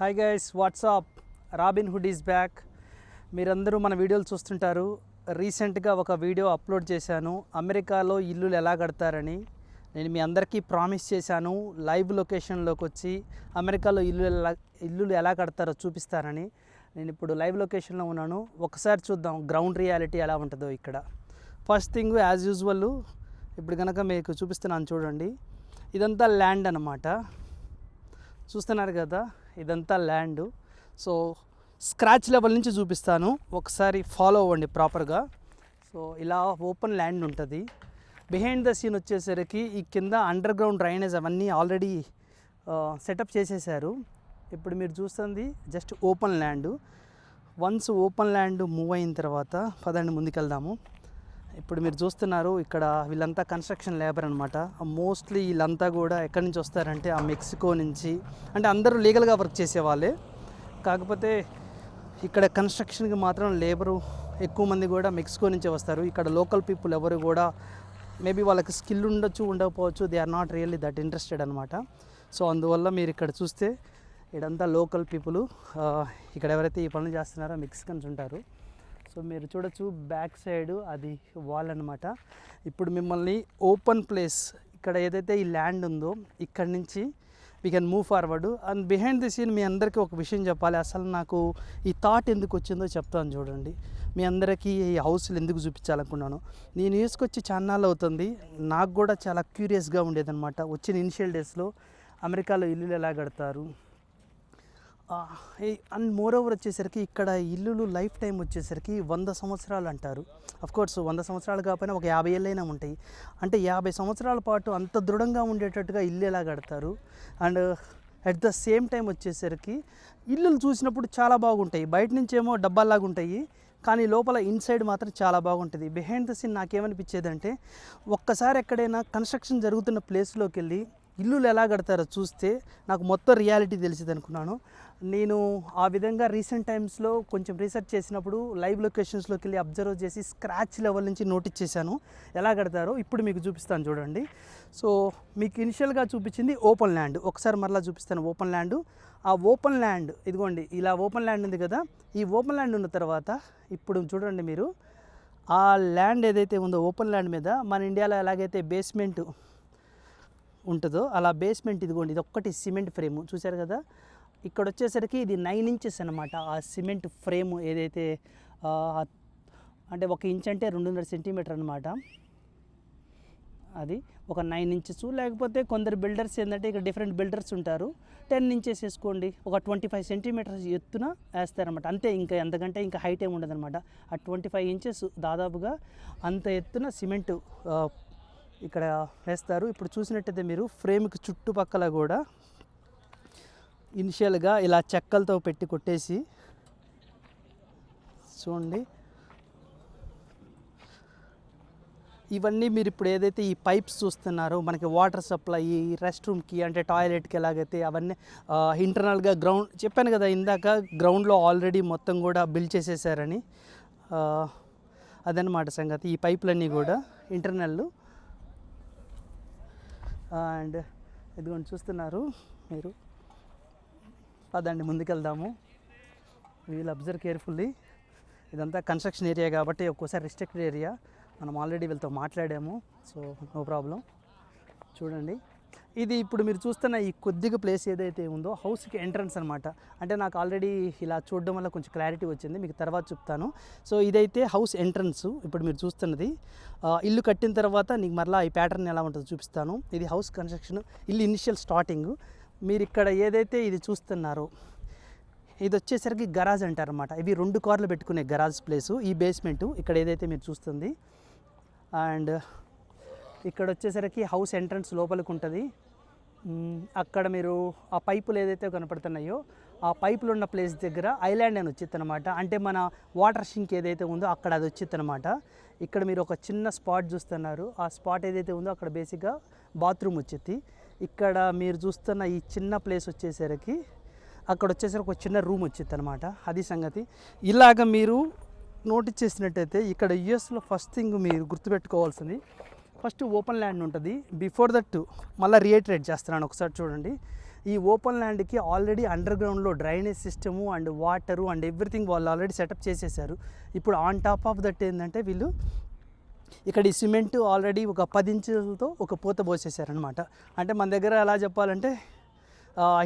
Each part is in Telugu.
Hi guys what's up Robin Hood is back మీరందరూ మన వీడియోలు చూస్తుంటారు. రీసెంట్గా ఒక వీడియో అప్లోడ్ చేశాను. అమెరికాలో ఇల్లులు ఎలా కడతారని నేను మీ అందరికీ ప్రామిస్ చేశాను. లైవ్ లొకేషన్లోకి వచ్చి అమెరికాలో ఇల్లు ఎలా ఇల్లులు ఎలా కడతారో చూపిస్తారని నేను ఇప్పుడు లైవ్ లొకేషన్లో ఉన్నాను. ఒకసారి చూద్దాం గ్రౌండ్ రియాలిటీ ఎలా ఉంటుందో ఇక్కడ. ఫస్ట్ థింగ్ యాజ్ యూజువల్ ఇప్పుడు కనుక మీకు చూపిస్తున్నాను చూడండి. ఇదంతా ల్యాండ్ అన్నమాట. చూస్తున్నారు కదా? ఇదంతా ల్యాండ్. సో స్క్రాచ్ లెవెల్ నుంచి చూపిస్తాను. ఒకసారి ఫాలో అవ్వండి ప్రాపర్గా. సో ఇలా ఓపెన్ ల్యాండ్ ఉంటుంది. బిహైండ్ ద సీన్ వచ్చేసరికి ఈ కింద అండర్ గ్రౌండ్ డ్రైనేజ్ అవన్నీ ఆల్రెడీ సెటప్ చేసేసారు. ఇప్పుడు మీరు చూస్తుంది just open land. Once open land move అయిన తర్వాత పదండి ముందుకెళ్దాము. ఇప్పుడు మీరు చూస్తున్నారు ఇక్కడ వీళ్ళంతా కన్స్ట్రక్షన్ లేబర్ అనమాట మోస్ట్లీ వీళ్ళంతా కూడా ఎక్కడి నుంచి వస్తారంటే ఆ మెక్సికో నుంచి. అంటే అందరూ లీగల్గా వర్క్ చేసేవాళ్ళే. కాకపోతే ఇక్కడ కన్స్ట్రక్షన్కి మాత్రం లేబరు ఎక్కువ మంది కూడా మెక్సికో నుంచే వస్తారు. ఇక్కడ లోకల్ పీపుల్ ఎవరు కూడా మేబీ వాళ్ళకి స్కిల్ ఉండొచ్చు ఉండకపోవచ్చు they are not really that interested అనమాట సో అందువల్ల మీరు ఇక్కడ చూస్తే ఇడంతా లోకల్ పీపుల్ ఇక్కడ ఎవరైతే ఈ పనులు చేస్తున్నారో మెక్సికన్స్ ఉంటారు. సో మీరు చూడొచ్చు బ్యాక్ సైడ్ అది వాల్ అనమాట ఇప్పుడు మిమ్మల్ని ఓపెన్ ప్లేస్ ఇక్కడ ఏదైతే ఈ ల్యాండ్ ఉందో ఇక్కడ నుంచి we can move forward and behind the scene మీ అందరికీ ఒక విషయం చెప్పాలి. అసలు నాకు ఈ థాట్ ఎందుకు వచ్చిందో చెప్తాను చూడండి. మీ అందరికీ ఈ హౌస్లు ఎందుకు చూపించాలనుకున్నాను? నేను వేసుకొచ్చి చాన్నాళ్ళు అవుతుంది. నాకు కూడా చాలా క్యూరియస్గా ఉండేదన్నమాట. వచ్చిన ఇనిషియల్ డేస్లో అమెరికాలో ఇల్లులు ఎలా కడతారు? అండ్ మోర్ ఓవర్ వచ్చేసరికి ఇక్కడ ఇల్లులు లైఫ్ టైం వచ్చేసరికి వంద సంవత్సరాలు అంటారు. కోర్స్ వంద సంవత్సరాలు కాకపోయినా ఒక యాభై ఏళ్ళైనా ఉంటాయి. అంటే యాభై సంవత్సరాల పాటు అంత దృఢంగా ఉండేటట్టుగా ఇల్లు ఎలా కడతారు? And at the same time వచ్చేసరికి ఇల్లులు చూసినప్పుడు చాలా బాగుంటాయి. బయట నుంచేమో డబ్బాల్లాగా ఉంటాయి. కానీ లోపల ఇన్సైడ్ మాత్రం చాలా బాగుంటుంది. బిహైండ్ ద సీన్ నాకేమనిపించేదంటే ఒక్కసారి ఎక్కడైనా కన్స్ట్రక్షన్ జరుగుతున్న ప్లేస్లోకి వెళ్ళి ఇల్లులు ఎలా కడతారో చూస్తే నాకు మొత్తం రియాలిటీ తెలిసింది అనుకున్నాను నేను ఆ విధంగా రీసెంట్ టైమ్స్లో కొంచెం రీసెర్చ్ చేసినప్పుడు లైవ్ లొకేషన్స్లోకి వెళ్ళి అబ్జర్వ్ చేసి స్క్రాచ్ లెవెల్ నుంచి నోటీస్ చేశాను ఎలా కడతారో ఇప్పుడు మీకు చూపిస్తాను చూడండి. సో మీకు ఇనిషియల్గా చూపించింది ఓపెన్ ల్యాండ్. ఒకసారి మరలా చూపిస్తాను ఓపెన్ ల్యాండ్. ఆ ఓపెన్ ల్యాండ్ ఇదిగోండి ఇలా ఓపెన్ ల్యాండ్ ఉంది కదా ఈ ఓపెన్ ల్యాండ్ ఉన్న తర్వాత ఇప్పుడు చూడండి మీరు ఆ ల్యాండ్ ఏదైతే ఉందో ఓపెన్ ల్యాండ్ మీద మన ఇండియాలో ఎలాగైతే బేస్మెంట్ ఉంటుందో అలా బేస్మెంట్ ఇదిగోండి ఇది ఒక్కటి సిమెంట్ ఫ్రేమ్. చూశారు కదా ఇక్కడ వచ్చేసరికి ఇది నైన్ ఇంచెస్ అనమాట ఆ సిమెంట్ ఫ్రేమ్ ఏదైతే అంటే ఒక ఇంచ్ అంటే రెండున్నర సెంటీమీటర్ అనమాట అది ఒక నైన్ ఇంచెస్. లేకపోతే కొందరు బిల్డర్స్ ఏంటంటే ఇక్కడ డిఫరెంట్ బిల్డర్స్ ఉంటారు. టెన్ ఇంచెస్ వేసుకోండి. ఒక ట్వంటీ ఫైవ్ సెంటీమీటర్స్ ఎత్తున వేస్తారనమాట అంతే ఇంకా ఎంతకంటే ఇంకా హైట్ ఏమి ఉండదన్నమాట. ఆ ట్వంటీ ఫైవ్ ఇంచెస్ దాదాపుగా అంత ఎత్తున సిమెంట్ ఇక్కడ వేస్తారు. ఇప్పుడు చూసినట్టయితే మీరు ఫ్రేమ్కి చుట్టుపక్కల కూడా ఇనిషియల్గా ఇలా చెక్కలతో పెట్టి కొట్టేసి చూడండి. ఇవన్నీ మీరు ఇప్పుడు ఏదైతే ఈ పైప్స్ చూస్తున్నారో మనకి వాటర్ సప్లై రెస్ట్ రూమ్కి అంటే టాయిలెట్కి ఎలాగైతే అవన్నీ ఇంటర్నల్గా గ్రౌండ్ చెప్పాను కదా ఇందాక గ్రౌండ్లో ఆల్రెడీ మొత్తం కూడా బిల్డ్ చేసేసారని అదనమాట సంగతి. ఈ పైపులన్నీ కూడా ఇంటర్నల్ అండ్ ఇదిగోండి చూస్తున్నారు మీరు. అదండి ముందుకెళ్దాము. వీల్ అబ్జర్వ్ కేర్ఫుల్లీ ఇదంతా కన్స్ట్రక్షన్ ఏరియా కాబట్టి ఒక్కోసారి రిస్ట్రిక్టెడ్ ఏరియా మనం ఆల్రెడీ వీళ్ళతో మాట్లాడాము సో నో ప్రాబ్లం చూడండి. ఇది ఇప్పుడు మీరు చూస్తున్న ఈ కొద్దిగా ప్లేస్ ఏదైతే ఉందో హౌస్కి ఎంట్రన్స్ అనమాట అంటే నాకు ఆల్రెడీ ఇలా చూడడం వల్ల కొంచెం క్లారిటీ వచ్చింది మీకు తర్వాత చెప్తాను. సో ఇదైతే హౌస్ ఎంట్రన్స్ ఇప్పుడు మీరు చూస్తున్నది. ఇల్లు కట్టిన తర్వాత నీకు మరలా ఈ ప్యాటర్న్ ఎలా ఉంటుందో చూపిస్తాను. ఇది హౌస్ కన్స్ట్రక్షన్ ఇల్లు ఇనిషియల్ స్టార్టింగ్ మీరు ఇక్కడ ఏదైతే ఇది చూస్తున్నారో ఇది వచ్చేసరికి గరాజ్ అంటారనమాట ఇవి రెండు కార్లు పెట్టుకునే గరాజ్ ప్లేసు ఈ బేస్మెంట్ ఇక్కడ ఏదైతే మీరు చూస్తుంది అండ్ ఇక్కడ వచ్చేసరికి హౌస్ ఎంట్రన్స్ లోపలికి ఉంటుంది. అక్కడ మీరు ఆ పైపులు ఏదైతే కనపడుతున్నాయో ఆ పైపులు ఉన్న ప్లేస్ దగ్గర ఐలాండ్ అని వచ్చింది అనమాట అంటే మన వాటర్ షింక్ ఏదైతే ఉందో అక్కడ అది వచ్చింది ఇక్కడ మీరు ఒక చిన్న స్పాట్ చూస్తున్నారు. ఆ స్పాట్ ఏదైతే ఉందో అక్కడ బేసిక్గా బాత్రూమ్ వచ్చింది. ఇక్కడ మీరు చూస్తున్న ఈ చిన్న ప్లేస్ వచ్చేసరికి అక్కడ వచ్చేసరికి ఒక చిన్న రూమ్ వచ్చింది అనమాట అది సంగతి. ఇలాగ మీరు నోటీస్ చేసినట్టయితే ఇక్కడ యుఎస్లో ఫస్ట్ థింగ్ మీరు గుర్తుపెట్టుకోవాల్సింది ఫస్ట్ ఓపెన్ ల్యాండ్ ఉంటుంది. బిఫోర్ దట్ మళ్ళీ రియేటరేట్ చేస్తున్నాను ఒకసారి చూడండి. ఈ ఓపెన్ ల్యాండ్కి ఆల్రెడీ అండర్ గ్రౌండ్లో drainage system and water and everything వాళ్ళు ఆల్రెడీ సెటప్ చేసేసారు. ఇప్పుడు ఆన్ టాప్ ఆఫ్ దట్ ఏంటంటే వీళ్ళు ఇక్కడ ఈ సిమెంట్ ఆల్రెడీ ఒక పది ఇంచులతో ఒక పూత పోసేసారనమాట అంటే మన దగ్గర ఎలా చెప్పాలంటే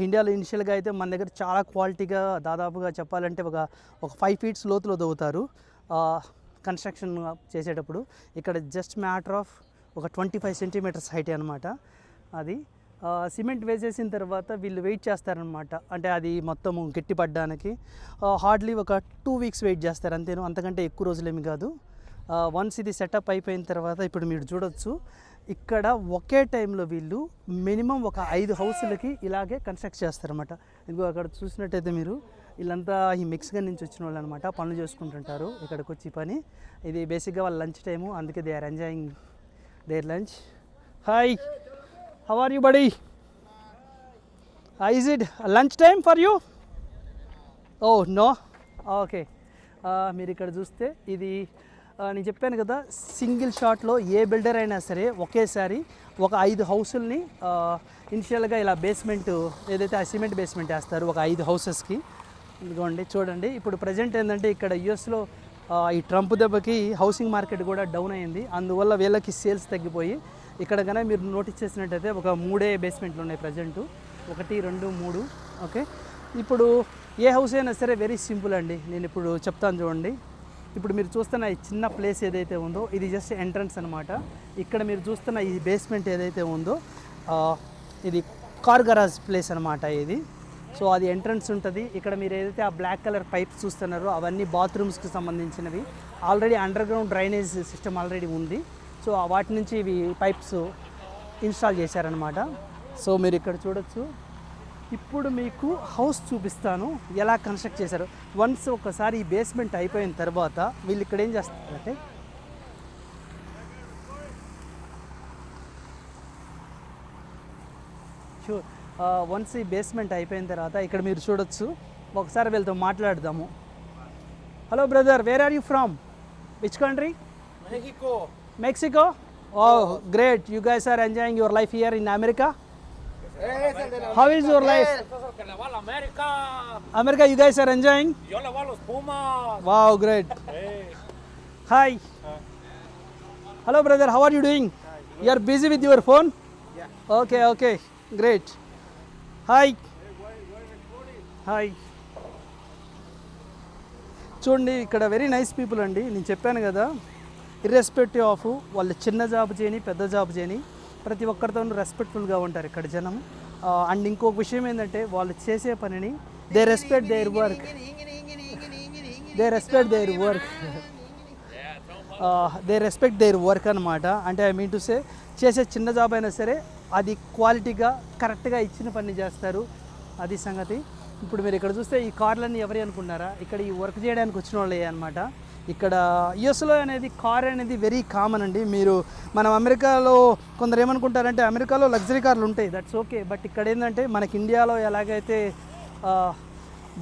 ఇండియాలో ఇనిషియల్గా అయితే మన దగ్గర చాలా క్వాలిటీగా దాదాపుగా చెప్పాలంటే ఒక ఒక ఫైవ్ ఫీట్స్ లోతులో దవ్వుతారు కన్స్ట్రక్షన్ చేసేటప్పుడు ఇక్కడ జస్ట్ మ్యాటర్ ఆఫ్ ఒక ట్వంటీ ఫైవ్ సెంటీమీటర్స్ హైట్ అనమాట అది సిమెంట్ వేసేసిన తర్వాత వీళ్ళు వెయిట్ చేస్తారనమాట అంటే అది మొత్తం గట్టి పడ్డానికి హార్డ్లీ ఒక టూ వీక్స్ వెయిట్ చేస్తారు. అంతేను అంతకంటే ఎక్కువ రోజులేమి కాదు. వన్స్ ఇది సెటప్ అయిపోయిన తర్వాత ఇప్పుడు మీరు చూడొచ్చు ఇక్కడ ఒకే టైంలో వీళ్ళు మినిమం ఒక ఐదు హౌసులకి ఇలాగే కన్స్ట్రక్ట్ చేస్తారన్నమాట. ఇంకో అక్కడ చూసినట్టయితే మీరు వీళ్ళంతా ఈ మెక్సికన్ నుంచి వచ్చిన వాళ్ళు అనమాట పనులు చేసుకుంటుంటారు ఇక్కడికి వచ్చి పని. ఇది బేసిక్గా వాళ్ళ లంచ్ టైము అందుకే they are enjoying their lunch hi how are you buddy is it lunch time for you oh no okay మీరు ఇక్కడ చూస్తే ఇది నేను చెప్పాను కదా సింగిల్ షాట్లో ఏ బిల్డర్ అయినా సరే ఒకేసారి ఒక ఐదు హౌసుల్ని ఇనిషియల్గా ఇలా బేస్మెంట్ ఏదైతే ఆ సిమెంట్ బేస్మెంట్ వేస్తారు ఒక ఐదు హౌసెస్కి. ఇదిగోండి చూడండి ఇప్పుడు ప్రజెంట్ ఏంటంటే ఇక్కడ యుఎస్లో ఈ ట్రంప్ దెబ్బకి హౌసింగ్ మార్కెట్ కూడా డౌన్ అయింది. అందువల్ల వీళ్ళకి సేల్స్ తగ్గిపోయి ఇక్కడ కన్నా మీరు నోటీస్ చేసినట్టయితే ఒక మూడే బేస్మెంట్లు ఉన్నాయి ప్రజెంటు. ఒకటి రెండు మూడు ఓకే. ఇప్పుడు ఏ హౌస్ అయినా సరే వెరీ సింపుల్ అండి. నేను ఇప్పుడు చెప్తాను చూడండి. ఇప్పుడు మీరు చూస్తున్న ఈ చిన్న ప్లేస్ ఏదైతే ఉందో ఇది జస్ట్ ఎంట్రన్స్ అనమాట ఇక్కడ మీరు చూస్తున్న ఈ బేస్మెంట్ ఏదైతే ఉందో ఇది కార్ గరాజ్ ప్లేస్ అనమాట ఇది. సో అది ఎంట్రన్స్ ఉంటుంది. ఇక్కడ మీరు ఏదైతే ఆ బ్లాక్ కలర్ పైప్స్ చూస్తున్నారో అవన్నీ బాత్రూమ్స్కి సంబంధించినవి. Already underground drainage system already ఉంది సో వాటి నుంచి ఇవి పైప్స్ ఇన్స్టాల్ చేశారనమాట సో మీరు ఇక్కడ చూడొచ్చు. ఇప్పుడు మీకు హౌస్ చూపిస్తాను. ఎలా కన్స్ట్రక్ట్ చేశారు? వన్స్ ఒకసారి ఈ బేస్మెంట్ అయిపోయిన తర్వాత వీళ్ళు ఇక్కడ ఏం చేస్తారంటే షూర్. వన్స్ ఈ బేస్మెంట్ అయిపోయిన తర్వాత ఇక్కడ మీరు చూడొచ్చు. ఒకసారి వీళ్ళతో మాట్లాడదాము. Hello brother where are you from which country México. Mexico oh great you guys are enjoying your life here in America How is your life? How America, you guys are enjoying? America you guys enjoying Yo le los Pumas. Wow great Hey. Hi hello brother how are you doing you busy with your phone okay okay great hi hi చూడండి ఇక్కడ వెరీ నైస్ పీపుల్ అండి నేను చెప్పాను కదా ఇర్రెస్పెక్టివ్ ఆఫ్ వాళ్ళు చిన్న జాబ్ చేయని పెద్ద జాబ్ చేయని ప్రతి ఒక్కరితోనూ రెస్పెక్ట్ఫుల్గా ఉంటారు ఇక్కడ జనం. అండ్ ఇంకొక విషయం ఏంటంటే వాళ్ళు చేసే పనిని they respect their work they respect their work they respect their work అనమాట అంటే ఐ మీన్ టు సే చేసే చిన్న జాబ్ అయినా సరే అది క్వాలిటీగా కరెక్ట్గా ఇచ్చిన పని చేస్తారు. అది సంగతి. ఇప్పుడు మీరు ఇక్కడ చూస్తే ఈ కార్లన్నీ ఎవరి అనుకున్నారా? ఇక్కడ ఈ వర్క్ చేయడానికి వచ్చిన వాళ్ళే అనమాట ఇక్కడ యుఎస్లో అనేది కార్ అనేది వెరీ కామన్ అండి. మీరు మనం అమెరికాలో కొందరు ఏమనుకుంటారంటే అమెరికాలో లగ్జరీ కార్లు ఉంటాయి. దట్స్ ఓకే బట్ ఇక్కడ ఏంటంటే మనకి ఇండియాలో ఎలాగైతే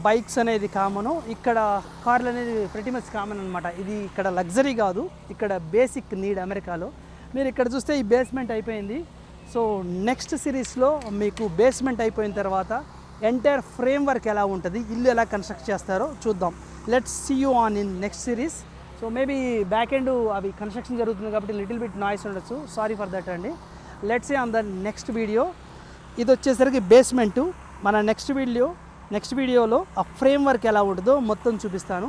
బైక్స్ అనేది కామను ఇక్కడ కార్లు అనేది ప్రతి మచ్ కామన్ అనమాట ఇది ఇక్కడ లగ్జరీ కాదు. ఇక్కడ బేసిక్ నీడ్ అమెరికాలో. మీరు ఇక్కడ చూస్తే ఈ బేస్మెంట్ అయిపోయింది. సో నెక్స్ట్ సిరీస్లో మీకు బేస్మెంట్ అయిపోయిన తర్వాత ఎంటైర్ ఫ్రేమ్ వర్క్ ఎలా ఉంటుంది? ఇల్లు ఎలా కన్స్ట్రక్ట్ చేస్తారో చూద్దాం. Let's see you on in next series so maybe back end అవి కన్స్ట్రక్షన్ జరుగుతుంది కాబట్టి లిటిల్ బిట్ నాయిస్ ఉండొచ్చు. సారీ ఫర్ దట్ అండి. Let's see on the next video ఇది వచ్చేసరికి బేస్మెంటు మన నెక్స్ట్ వీడియో నెక్స్ట్ వీడియోలో ఆ ఫ్రేమ్ వర్క్ ఎలా ఉంటుందో మొత్తం చూపిస్తాను.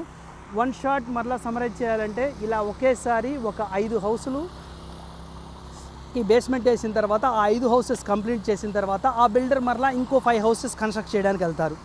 వన్ షాట్ మరలా సమరైజ్ చేయాలంటే ఇలా ఒకేసారి ఒక ఐదు హౌసులు ఈ బేస్మెంట్ వేసిన తర్వాత ఆ ఐదు హౌసెస్ కంప్లీట్ చేసిన తర్వాత ఆ బిల్డర్ మరలా ఇంకో ఫైవ్ హౌసెస్ కన్స్ట్రక్ట్ చేయడానికి వెళ్తారు.